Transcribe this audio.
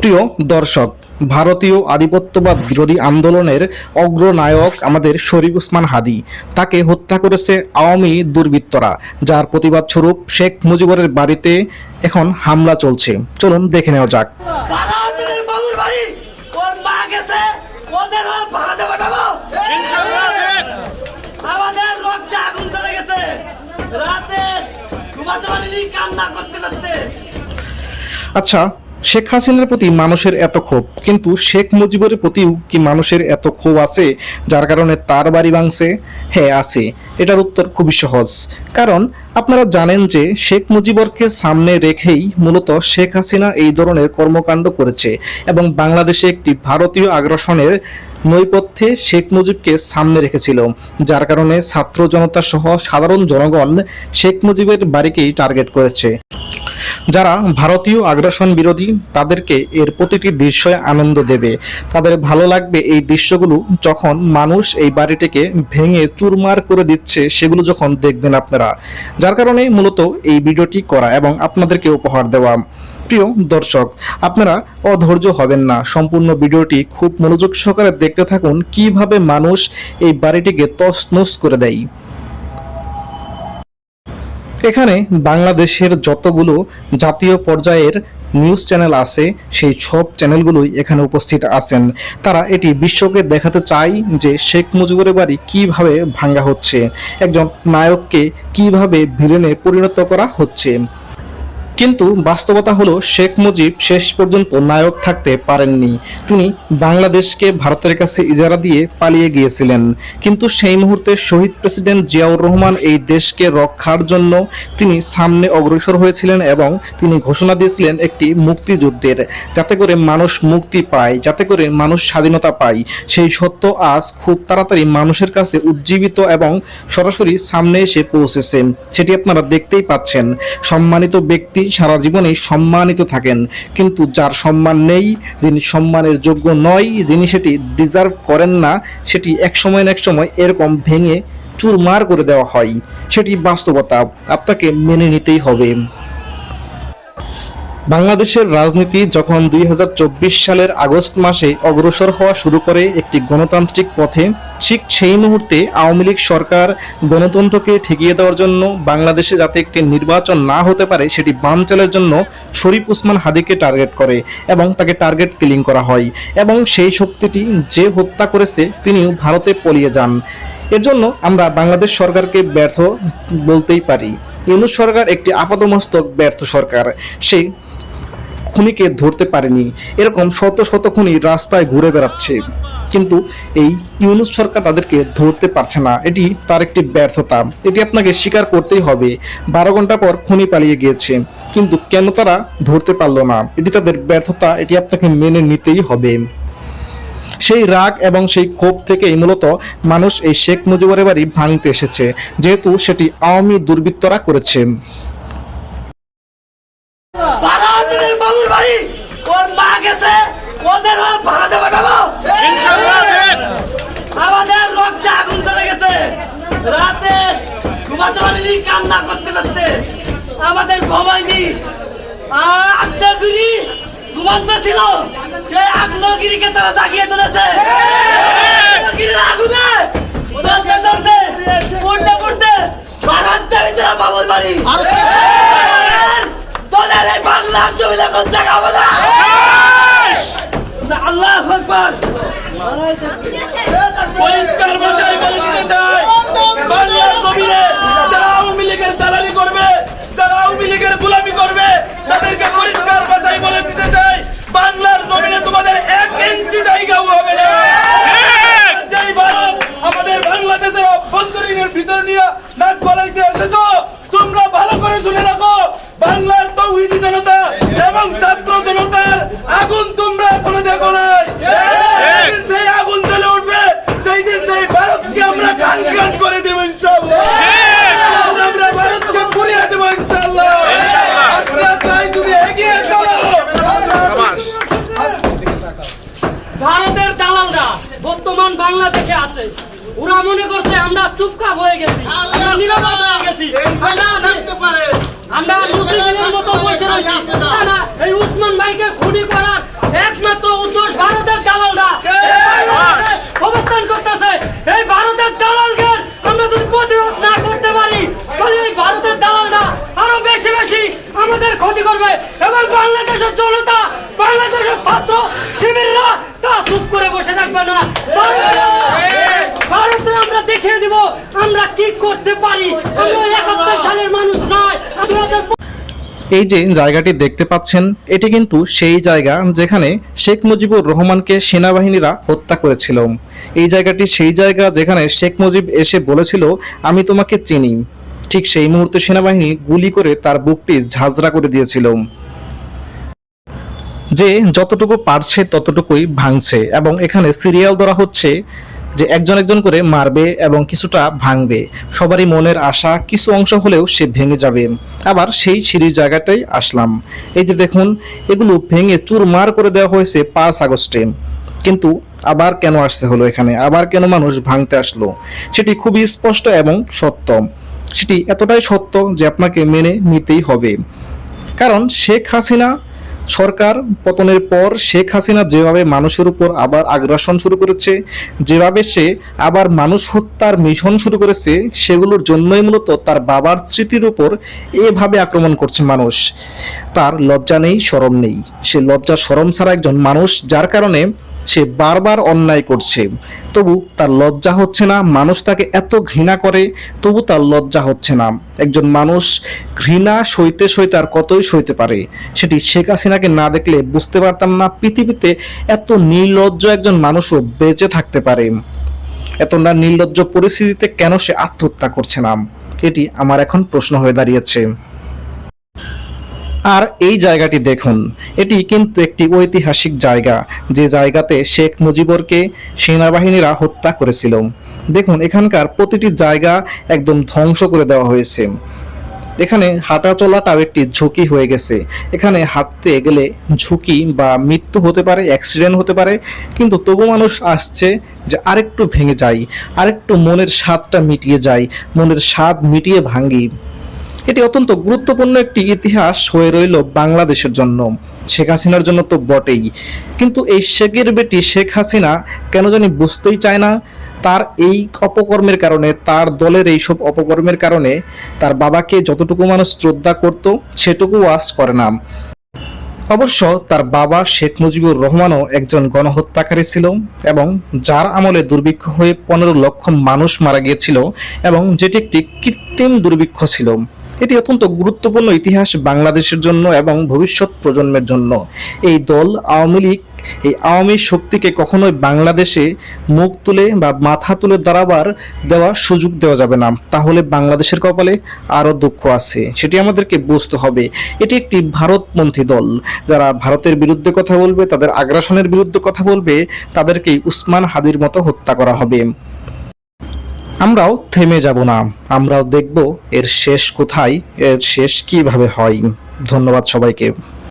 প্রিয় দর্শক ভারতীয় আধিপত্যবাদ বিরোধী আন্দোলনের অগ্রনায়ক আমাদের শরীফ উসমান হাদি। তাকে হত্যা করেছে আওয়ামী দুর্বৃত্তরা যার প্রতিবাদ স্বরূপ শেখ মুজিবুরের বাড়িতে এখন হামলা চলছে। চলুন দেখে নেওয়া যাক। আচ্ছা শেখ হাসিনার প্রতি মানুষের এত ক্ষোভ, কিন্তু শেখ মুজিবের প্রতিও কি মানুষের এত ক্ষোভ আছে, যার কারণে তার বাড়ি ভাঙছে? হ্যাঁ আছে। এটার উত্তর খুবই সহজ। কারণ আপনারা জানেন যে শেখ মুজিবরকে সামনে রেখেই মূলত শেখ হাসিনা এই ধরনের কর্মকাণ্ড করেছে এবং বাংলাদেশে একটি ভারতীয় আগ্রাসনের নৈপথ্যে শেখ মুজিবকে সামনে রেখেছিল, যার কারণে ছাত্র জনতা সহ সাধারণ জনগণ শেখ মুজিবের বাড়িকেই টার্গেট করেছে। যারা ভারতীয় আগ্রাসন বিরোধী, তাদেরকে এর প্রতিটি দৃশ্যই আনন্দ দেবে। তাদের ভালো লাগবে এই দৃশ্যগুলো যখন মানুষ এই বাড়িটিকে ভেঙে চুরমার করে দিচ্ছে, সেগুলো যখন দেখবেন আপনারা। যার কারণে মূলত এই ভিডিওটি করা এবং আপনাদেরকে উপহার দেওয়া। প্রিয় দর্শক, আপনারা অধৈর্য হবেন না। সম্পূর্ণ ভিডিওটি খুব মনোযোগ সহকারে দেখতে থাকুন কীভাবে মানুষ এই বাড়িটিকে তসনস করে দেয়। এখানে বাংলাদেশের যতগুলো জাতীয় পর্যায়ের নিউজ চ্যানেল আছে, সেই সব চ্যানেলগুলোই এখানে উপস্থিত আছেন। তারা এটি বিশ্বকে দেখাতে চাই যে শেখ মুজিবুরের বাড়ি কীভাবে ভাঙ্গা হচ্ছে, একজন নায়ককে কীভাবে ভিলেনে পরিণত করা হচ্ছে। কিন্তু বাস্তবতা হলো শেখ মুজিব শেষ পর্যন্ত নায়ক থাকতে পারেননি। তিনি বাংলাদেশকে ভারতের কাছে ইজারা দিয়ে পালিয়ে গিয়েছিলেন। কিন্তু সেই মুহূর্তে শহীদ প্রেসিডেন্ট জিয়াউর রহমান এই দেশকে রক্ষার জন্য তিনি সামনে অগ্রসর হয়েছিলেন এবং তিনি ঘোষণা দিয়েছিলেন একটি মুক্তিযুদ্ধের, যাতে করে মানুষ মুক্তি পায়, যাতে করে মানুষ স্বাধীনতা পায়। সেই সত্য আজ খুব তাড়াতাড়ি মানুষের কাছে উজ্জীবিত এবং সরাসরি সামনে এসে পৌঁছেছে। সেটি আপনারা দেখতেই পাচ্ছেন। সম্মানিত ব্যক্তি সারা জীবনে সম্মানিত থাকেন, কিন্তু যার সম্মান নেই, যিনি সম্মানের যোগ্য নয়, যিনি সেটি ডিজার্ভ করেন না, সেটি এক সময় না এক সময় এরকম ভেঙে চুরমার করে দেওয়া হয়। সেটি বাস্তবতা, আপনাকে মেনে নিতেই হবে। বাংলাদেশের রাজনীতি যখন দুই হাজার চব্বিশ সালের আগস্ট মাসে অগ্রসর হওয়া শুরু করে একটি গণতান্ত্রিক পথে, ঠিক সেই মুহূর্তে আওয়ামী লীগ সরকার গণতন্ত্রকে ঠেকিয়ে দেওয়ার জন্য বাংলাদেশে যাতে একটি নির্বাচন না হতে পারে, সেটি বানচালের জন্য শরীফ উসমান হাদিকে টার্গেট করে এবং তাকে টার্গেট কিলিং করা হয় এবং সেই শক্তিটি যে হত্যা করেছে তিনিও ভারতে পলিয়ে যান। এর জন্য আমরা বাংলাদেশ সরকারকে ব্যর্থ বলতেই পারি। ইউনুস সরকার একটি আপাতমস্তক ব্যর্থ সরকার। সেই খুনিকে ধরতে পারেনি। এরকম শত শত খুনি রাস্তায় ঘুরে বেড়াচ্ছে। কিন্তু এই ইউনুস সরকার তাদেরকে ধরতে পারছে না। এটি তার একটি ব্যর্থতা। এটি আপনাকে স্বীকার করতেই হবে। বারো ঘণ্টা পর খুনি পালিয়ে গিয়েছে। কিন্তু কেন তারা ধরতে পারল না? এটি তাদের ব্যর্থতা। এটি আপনাকে মেনে নিতেই হবে। সেই রাগ এবং সেই ক্ষোভ থেকেই মূলত মানুষ এই শেখ মুজিবুরের বাড়ি ভাঙতে এসেছে। যেহেতু সেটি আওয়ামী দুর্বৃত্তরা করেছে বারাউদ্দিনের বাবুর বাড়ি ওর মা গেছে ওদের ভাড়াতে পাঠাবো। আমাদের রক্তে আগুন চলে গেছে। রাতে ঘুমাতে পারিনি কান্না করতে করতে। আমাদের ঘুমায়নি। আগ্নেয়গিরি ঘুমান্ত ছিল। সেই আগ্নেয়গিরিকে তারা জাগিয়ে তুলেছে। আগ্নেয়গিরির আগুনে জ্বলতে জ্বলতে পড়তে পড়তে ভারত যাবি তোরা বাবুর বাড়ি। দলের এই বাংলার জমিনে কোন জায়গা হবে না। আল্লাহ আকবার! পরিষ্কার ভাষায় বলে দিতে চাই, বাংলার যারা আওয়ামী লীগের দালালি করবে, যারা আওয়ামী লীগের গোলামি করবে, তাদেরকে পরিষ্কার ভাষায় বলে ভারতের দালালরা বর্তমান বাংলাদেশে আছে। ওরা মনে করছে আমরা চুপকাপ হয়ে গেছি আমরা মুসলিমের মতো বসে রয়েছি এই উসমান ভাইকে খুনি করার একমাত্র উদ্দেশ্য ভারতের থাকবে না। ভারতে আমরা দেখিয়ে দিব, আমরা কি করতে পারি? আমরা একাত্তর সালের মানুষ নয় এই যে জায়গাটি দেখতে পাচ্ছেন, এটি কিন্তু সেই জায়গা যেখানে শেখ মুজিবুর রহমানকে সেনাবাহিনীরা হত্যা করেছিল। এই জায়গাটি সেই জায়গা যেখানে শেখ মুজিব এসে বলেছিল, আমি তোমাকে চিনি। ঠিক সেই মুহূর্তে সেনাবাহিনী গুলি করে তার বুকটি ঝাঁঝরা করে দিয়েছিল। যে যতটুকু পারছে ততটুকুই ভাঙছে এবং এখানে সিরিয়াল ধরা হচ্ছে যে একজন একজন করে মারবে এবং কিছুটা ভাঙবে। সবারই মনের আশা, কিছু অংশ হলেও সে ভেঙে যাবে। আবার সেই সিঁড়ির জায়গাটাই আসলাম। এই যে দেখুন, এগুলো ভেঙে চুরমার করে দেওয়া হয়েছে পাঁচ আগস্টে। কিন্তু আবার কেন আসতে হলো এখানে? আবার কেন মানুষ ভাঙতে আসলো? সেটি খুবই স্পষ্ট এবং সত্য। সেটি এতটাই সত্য যে আপনাকে মেনে নিতেই হবে। কারণ শেখ হাসিনা সরকার পতনের পর শেখ হাসিনা যেভাবে মানুষের উপর আবার আগ্রাসন শুরু করেছে, যেভাবে সে আবার মানুষ হত্যার মিশন শুরু করেছে, সেগুলোর জন্যই মূলত তার বাবার স্মৃতির উপর এভাবে আক্রমণ করছে মানুষ। তার লজ্জা নেই সরম নেই। সে লজ্জা সরম ছাড়া একজন মানুষ, যার কারণে সে বারবার অন্যায় করছে। তবু তার লজ্জা হচ্ছে না, মানুষ তাকে এত ঘৃণা করে, তবু তার লজ্জা হচ্ছে না। একজন মানুষ ঘৃণা সইতে সইতে আর কতই সইতে পারে, সেটি শেখ হাসিনাকে না দেখলে বুঝতে পারতাম না পৃথিবীতে এত নির্লজ্জ একজন মানুষও বেঁচে থাকতে পারে। এত না নির্লজ্জ পরিস্থিতিতে কেন সে আত্মহত্যা করছে না? এটি আমার এখন প্রশ্ন হয়ে দাঁড়িয়েছে। আর এই জায়গাটি দেখুন। এটি কিন্তু একটি ঐতিহাসিক জায়গা, যে জায়গাতে শেখ মুজিবরকে সেনাবাহিনীরা হত্যা করেছিল। দেখুন, এখানকার প্রতিটি জায়গা একদম ধ্বংস করে দেওয়া হয়েছে। এখানে হাঁটা চলাটাও একটি ঝুঁকি হয়ে গেছে। এখানে হাঁটতে গেলে ঝুঁকি বা মৃত্যু হতে পারে, অ্যাক্সিডেন্ট হতে পারে, কিন্তু তবু মানুষ আসছে যে আরেকটু ভেঙে যাই আরেকটু মনের স্বাদটা মিটিয়ে যায়, মনের স্বাদ মিটিয়ে ভাঙ্গি। এটি অত্যন্ত গুরুত্বপূর্ণ একটি ইতিহাস হয়ে রইল বাংলাদেশের জন্য। শেখ হাসিনার জন্য তো বটেই। কিন্তু এই শেখের বেটি শেখ হাসিনা কেন জানি বুঝতেই চায় না। তার এই অপকর্মের কারণে, তার দলের এইসব অপকর্মের কারণে তার বাবাকে যতটুকু মানুষ শ্রদ্ধা করত, সেটুকু আজ করে না। অবশ্য তার বাবা শেখ মুজিবুর রহমানও একজন গণহত্যাকারী ছিল এবং যার আমলে দুর্ভিক্ষ হয়ে পনেরো লক্ষ মানুষ মারা গিয়েছিল এবং যেটি একটি কৃত্রিম দুর্ভিক্ষ ছিল। এটি অত্যন্ত গুরুত্বপূর্ণ ইতিহাস বাংলাদেশের জন্য এবং ভবিষ্যৎ প্রজন্মের জন্য। এই দল আওয়ামী লীগ, এই আওয়ামী শক্তিকে কখনোই বাংলাদেশে মুখ তুলে বা মাথা তুলে দাঁড়াবার দেওয়ার সুযোগ দেওয়া যাবে না। তাহলে বাংলাদেশের কপালে আরও দুঃখ আছে। সেটি আমাদেরকে বুঝতে হবে। এটি একটি ভারতপন্থী দল। যারা ভারতের বিরুদ্ধে কথা বলবে, তাদের আগ্রাসনের বিরুদ্ধে কথা বলবে, তাদেরকেই উসমান হাদির মতো হত্যা করা হবে। আমরাও থেমে যাব না। আমরাও দেখব এর শেষ কোথায়, এর শেষ কীভাবে হয়। ধন্যবাদ সবাইকে।